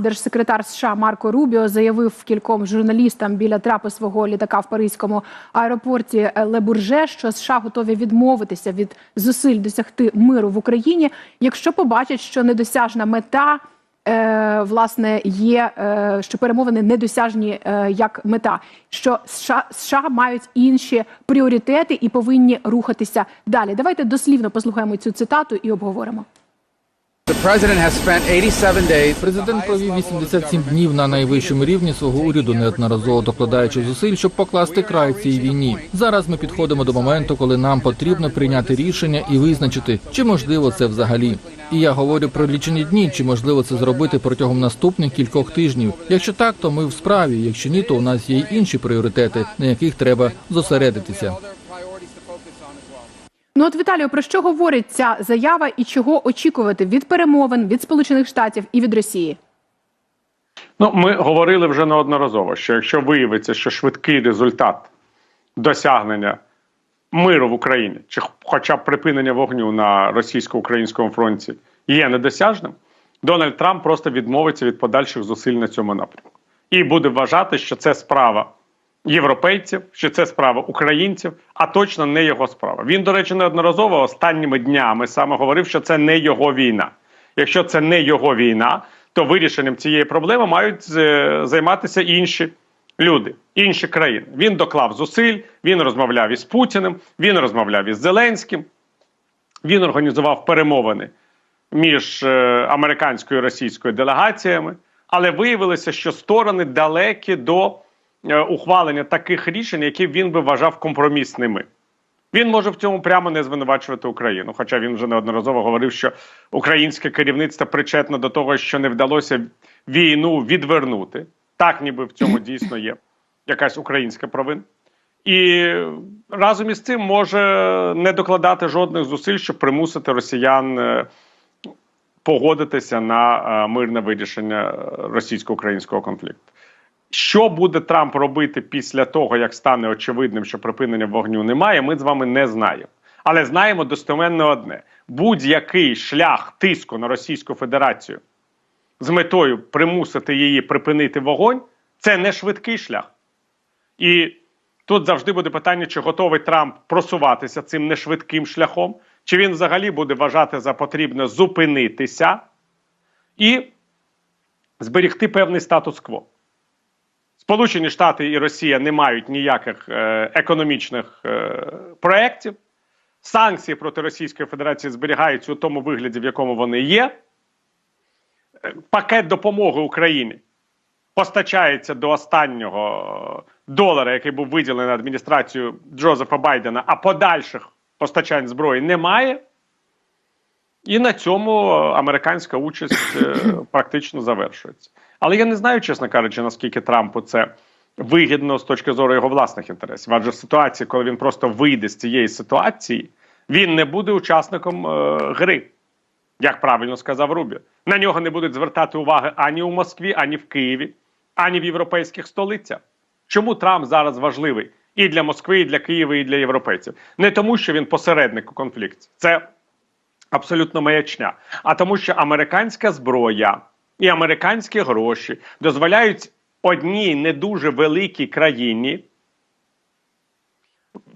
держсекретар США Марко Рубіо заявив кільком журналістам біля трапу свого літака в паризькому аеропорті Лебурже, що США готові відмовитися від зусиль досягти миру в Україні, якщо побачать, що недосяжна мета. Е, власне, є е, що перемовини недосяжні е, як мета, що США, США мають інші пріоритети і повинні рухатися далі. Давайте дослівно послухаємо цю цитату і обговоримо. Президент провів 87 днів на найвищому рівні свого уряду, неодноразово докладаючи зусиль, щоб покласти край цій війні. Зараз ми підходимо до моменту, коли нам потрібно прийняти рішення і визначити, чи можливо це взагалі. І я говорю про лічені дні, чи можливо це зробити протягом наступних кількох тижнів. Якщо так, то ми в справі. Якщо ні, то у нас є й інші пріоритети, на яких треба зосередитися. Ну от Віталію, про що говорить ця заява і чого очікувати від перемовин від Сполучених Штатів і від Росії? Ну, ми говорили вже неодноразово, що якщо виявиться, що швидкий результат досягнення миру в Україні, чи хоча б припинення вогню на російсько-українському фронті є недосяжним, Дональд Трамп просто відмовиться від подальших зусиль на цьому напрямку і буде вважати, що це справа європейців, що це справа українців, а точно не його справа. Він, до речі, неодноразово останніми днями саме говорив, що це не його війна. Якщо це не його війна, то вирішенням цієї проблеми мають е, займатися інші люди, інші країни. Він доклав зусиль, він розмовляв із Путіним, він розмовляв із Зеленським, він організував перемовини між е, американською і російською делегаціями, але виявилося, що сторони далекі до ухвалення таких рішень, які він би вважав компромісними. Він може в цьому прямо не звинувачувати Україну. Хоча він вже неодноразово говорив, що українське керівництво причетне до того, що не вдалося війну відвернути. Так, ніби в цьому дійсно є якась українська провина. І разом із цим може не докладати жодних зусиль, щоб примусити росіян е, погодитися на е, мирне вирішення е, російсько-українського конфлікту. Що буде Трамп робити після того, як стане очевидним, що припинення вогню немає, ми з вами не знаємо. Але знаємо достеменно одне: будь-який шлях тиску на Російську Федерацію з метою примусити її припинити вогонь, це не швидкий шлях. І тут завжди буде питання, чи готовий Трамп просуватися цим нешвидким шляхом, чи він взагалі буде вважати за потрібне зупинитися і зберігти певний статус-кво. Сполучені Штати і Росія не мають ніяких е, економічних е, проєктів. Санкції проти Російської Федерації зберігаються у тому вигляді, в якому вони є. Е, Пакет допомоги Україні постачається до останнього долара, який був виділений адміністрацією Джозефа Байдена, а подальших постачань зброї немає. І на цьому е, американська участь е, практично завершується. Але я не знаю, чесно кажучи, наскільки Трампу це вигідно з точки зору його власних інтересів. Адже в ситуації, коли він просто вийде з цієї ситуації, він не буде учасником е, гри, як правильно сказав Рубі. На нього не будуть звертати уваги ані у Москві, ані в Києві, ані в європейських столицях. Чому Трамп зараз важливий і для Москви, і для Києва, і для європейців? Не тому, що він посередник у конфлікті. Це абсолютно маячня, а тому, що американська зброя і американські гроші дозволяють одній не дуже великій країні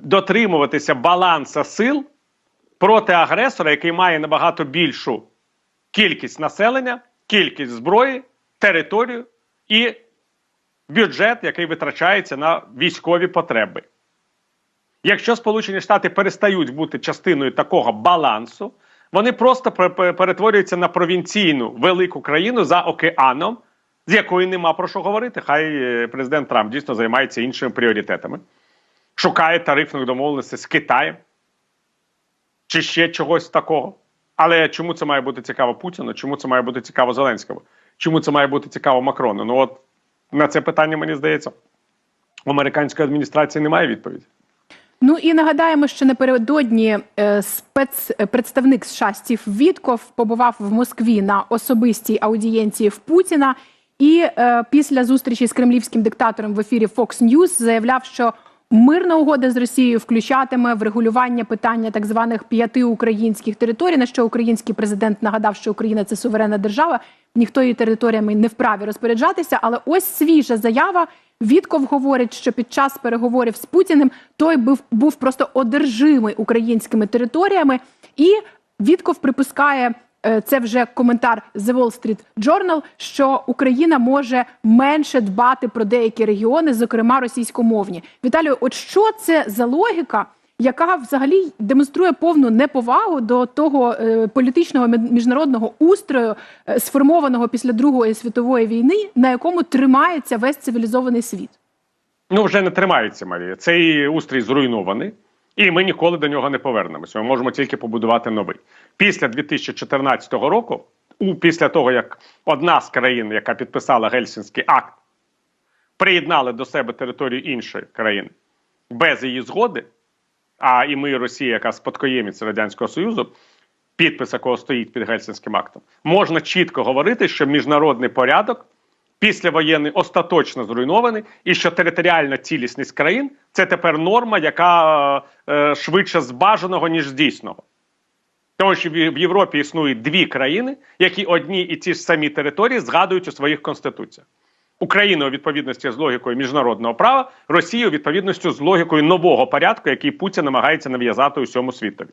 дотримуватися баланса сил проти агресора, який має набагато більшу кількість населення, кількість зброї, територію і бюджет, який витрачається на військові потреби. Якщо Сполучені Штати перестають бути частиною такого балансу, вони просто пер- пер- перетворюються на провінційну велику країну за океаном, з якою нема про що говорити. Хай е, президент Трамп дійсно займається іншими пріоритетами, шукає тарифних домовленостей з Китаєм чи ще чогось такого. Але чому це має бути цікаво Путіну? Чому це має бути цікаво Зеленському? Чому це має бути цікаво Макрону? Ну от на це питання, мені здається, у американської адміністрації немає відповіді. Ну і нагадаємо, що напередодні е, спецпредставник США Стів Вітков побував в Москві на особистій аудієнції в Путіна. І е, після зустрічі з кремлівським диктатором в ефірі Fox News заявляв, що Мирна угода з Росією включатиме врегулювання питання так званих п'яти українських територій. На що український президент нагадав, що Україна це суверенна держава, ніхто її територіями не вправі розпоряджатися. Але ось свіжа заява. Вітков говорить, що під час переговорів з Путіним той був, був просто одержимий українськими територіями, і Вітков припускає. е, Це вже коментар The Wall Street Journal, що Україна може менше дбати про деякі регіони, зокрема російськомовні. Віталію, от що це за логіка, яка взагалі демонструє повну неповагу до того е, політичного міжнародного устрою, е, сформованого після Другої світової війни, на якому тримається весь цивілізований світ? Ну вже не тримається Марія. Цей устрій зруйнований, і ми ніколи до нього не повернемося. Ми можемо тільки побудувати новий. Після 2014 року, у після того як одна з країн, яка підписала Гельсінський акт, приєднали до себе територію іншої країни без її згоди. А і ми, Росія, яка спадкоємець Радянського Союзу, підпис якого стоїть під Гельсінським актом, можна чітко говорити, що міжнародний порядок післявоєнний остаточно зруйнований, і що територіальна цілісність країн це тепер норма, яка е, швидше з бажаного, ніж з дійсного. Тому що в Європі існують дві країни, які одні і ті ж самі території згадують у своїх конституціях. Україна у відповідності з логікою міжнародного права, Росія у відповідності з логікою нового порядку, який Путін намагається нав'язати усьому світові.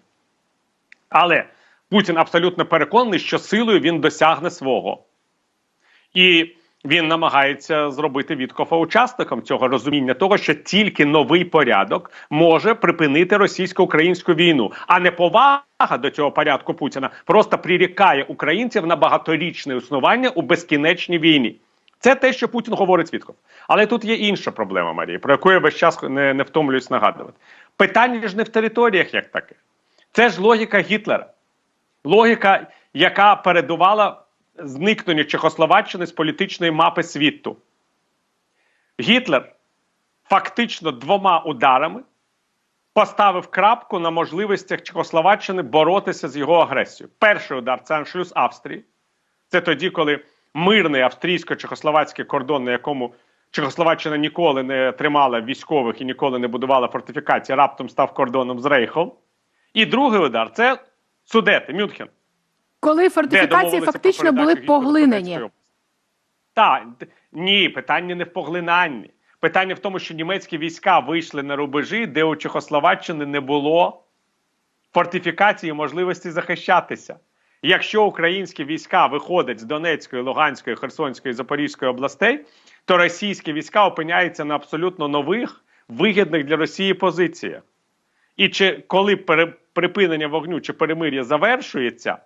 Але Путін абсолютно переконаний, що силою він досягне свого. І він намагається зробити Віткофа учасником цього розуміння того, що тільки новий порядок може припинити російсько-українську війну, а не повага до цього порядку Путіна просто прирікає українців на багаторічне існування у безкінечній війні. Це те, що Путін говорить Вітков. Але тут є інша проблема, Марія, про яку я весь час не, не втомлююсь нагадувати. Питання ж не в територіях як таке. Це ж логіка Гітлера. Логіка, яка передувала зникненню Чехословаччини з політичної мапи світу. Гітлер фактично двома ударами поставив крапку на можливостях Чехословаччини боротися з його агресією. Перший удар це аншлюз Австрії. Це тоді, коли мирний австрійсько-чехословацький кордон, на якому Чехословаччина ніколи не тримала військових і ніколи не будувала фортифікації, раптом став кордоном з Рейхом. І другий удар це Судети, Мюнхен. Коли фортифікації фактично були поглинені. Так, ні, питання не в поглинанні. Питання в тому, що німецькі війська вийшли на рубежі, де у Чехословаччини не було фортифікації і можливості захищатися. Якщо українські війська виходять з Донецької, Луганської, Херсонської, Запорізької областей, то російські війська опиняються на абсолютно нових, вигідних для Росії позиціях. І чи коли припинення вогню чи перемир'я завершується,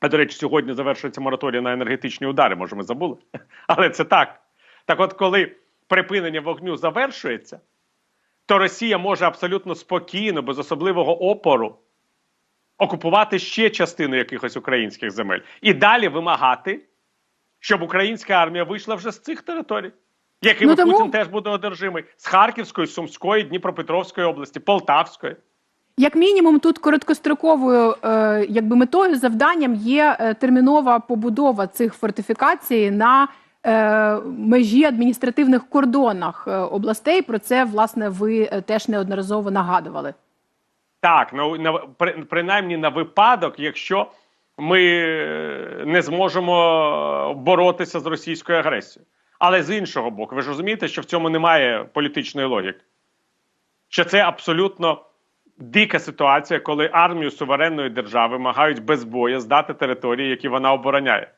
а до речі, сьогодні завершується мораторій на енергетичні удари, може, ми забули. Але це так. Так от, коли припинення вогню завершується, то Росія може абсолютно спокійно, без особливого опору, окупувати ще частину якихось українських земель і далі вимагати, щоб українська армія вийшла вже з цих територій, якими Ну, тому- Путін теж буде одержимий з Харківської, Сумської, Дніпропетровської області, Полтавської. Як мінімум, тут короткостроковою е, якби метою завданням є е, термінова побудова цих фортифікацій на е, межі адміністративних кордонах е, областей. Про це власне ви е, теж неодноразово нагадували. Так, на, на при, принаймні на випадок, якщо ми е, не зможемо боротися з російською агресією. Але з іншого боку, ви ж розумієте, що в цьому немає політичної логіки. Що це абсолютно дика ситуація, коли армію суверенної держави вимагають без бою здати території, які вона обороняє.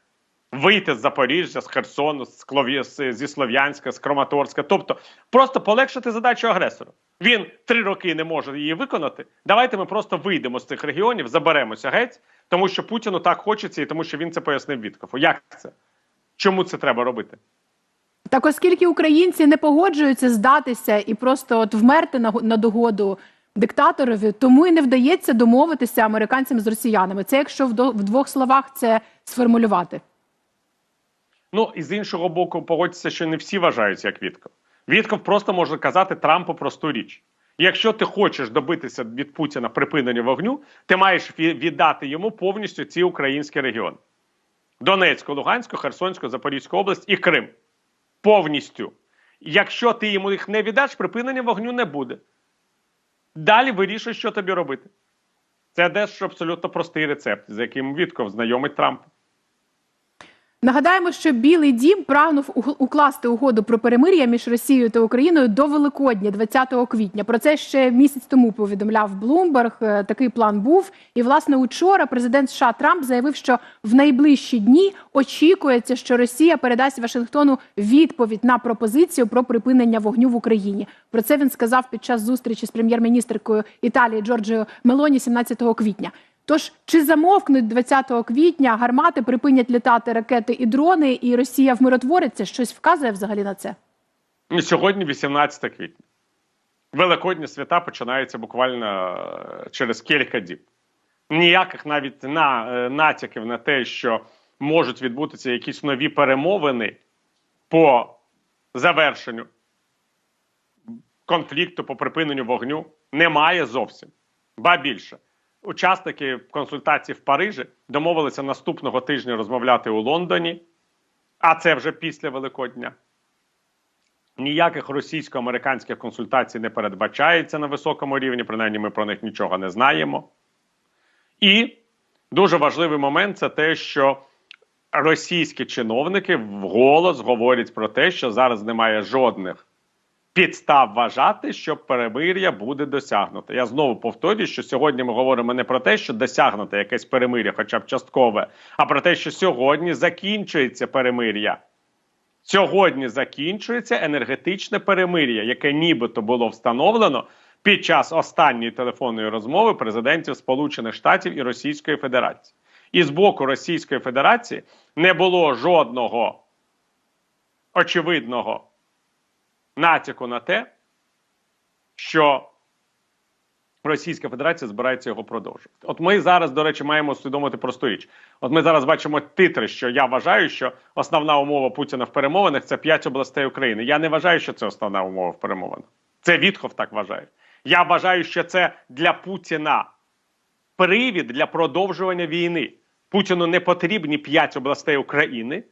Вийти з Запоріжжя, з Херсону, з Клов'я, з- зі Слов'янська, з Краматорська. Тобто просто полегшити задачу агресору. Він три роки не може її виконати. Давайте ми просто вийдемо з цих регіонів, заберемося геть, тому що Путіну так хочеться, і тому що він це пояснив Віткофу. Як це? Чому це треба робити? Так, оскільки українці не погоджуються здатися і просто от вмерти на, на догоду диктаторові, тому і не вдається домовитися американцям з росіянами. Це якщо в, до- в двох словах це сформулювати. Ну і з іншого боку, погодьтеся, що не всі вважають як Вітков. Вітков просто може казати Трампу просту річ. Якщо ти хочеш добитися від Путіна припинення вогню, ти маєш віддати йому повністю ці українські регіони: Донецьку, Луганську, Херсонську, Запорізьку область і Крим. Повністю. Якщо ти йому їх не віддаш, припинення вогню не буде. Далі вирішуй, що тобі робити. Це дещо абсолютно простий рецепт, з яким Вітков знайомить Трампа. Нагадаємо, що Білий Дім прагнув укласти угоду про перемир'я між Росією та Україною до Великодня, 20 квітня. Про це ще місяць тому повідомляв Блумберг. Такий план був. І власне учора президент США Трамп заявив, що в найближчі дні очікується, що Росія передасть Вашингтону відповідь на пропозицію про припинення вогню в Україні. Про це він сказав під час зустрічі з прем'єр-міністркою Італії Джорджіо Мелоні 17 квітня. Тож чи замовкнуть 20 квітня гармати, припинять літати ракети і дрони, і Росія вмиротвориться? Щось вказує взагалі на це? Сьогодні 18 квітня. Великодні свята починаються буквально е, через кілька діб. Ніяких навіть на, е, натяків на те, що можуть відбутися якісь нові перемовини по завершенню конфлікту, по припиненню вогню, немає зовсім. Ба більше. Учасники консультацій в Парижі домовилися наступного тижня розмовляти у Лондоні, а це вже після Великодня. Ніяких російсько-американських консультацій не передбачається на високому рівні, принаймні ми про них нічого не знаємо. І дуже важливий момент це те, що російські чиновники вголос говорять про те, що зараз немає жодних підстав вважати, що перемир'я буде досягнуто. Я знову повторюю, що сьогодні ми говоримо не про те, що досягнуто якесь перемир'я, хоча б часткове, а про те, що сьогодні закінчується перемир'я. Сьогодні закінчується енергетичне перемир'я, яке нібито було встановлено під час останньої телефонної розмови президентів Сполучених Штатів і Російської Федерації. І з боку Російської Федерації не було жодного очевидного натяку на те, що Російська Федерація збирається його продовжувати. От ми зараз, до речі, маємо усвідомити просту річ. От ми зараз бачимо титри, що я вважаю, що основна умова Путіна в перемовинах це п'ять областей України. Я не вважаю, що це основна умова в перемовинах. Це Вітхов так вважає. Я вважаю, що це для Путіна привід для продовжування війни. Путіну не потрібні п'ять областей України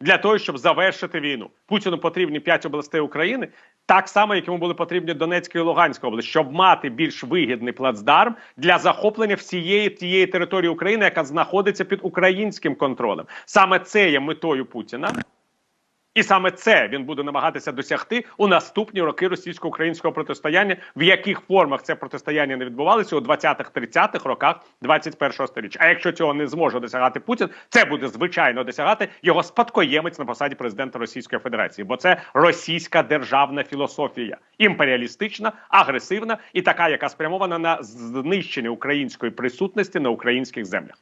для того, щоб завершити війну. Путіну потрібні п'ять областей України, так само, як йому були потрібні Донецька і Луганська область, щоб мати більш вигідний плацдарм для захоплення всієї тієї території України, яка знаходиться під українським контролем. Саме це є метою Путіна. І саме це він буде намагатися досягти у наступні роки російсько-українського протистояння, в яких формах це протистояння не відбувалося у 20-30-х роках 21-го століття. А якщо цього не зможе досягати Путін, це буде звичайно досягати його спадкоємець на посаді президента Російської Федерації, бо це російська державна філософія, імперіалістична, агресивна і така, яка спрямована на знищення української присутності на українських землях.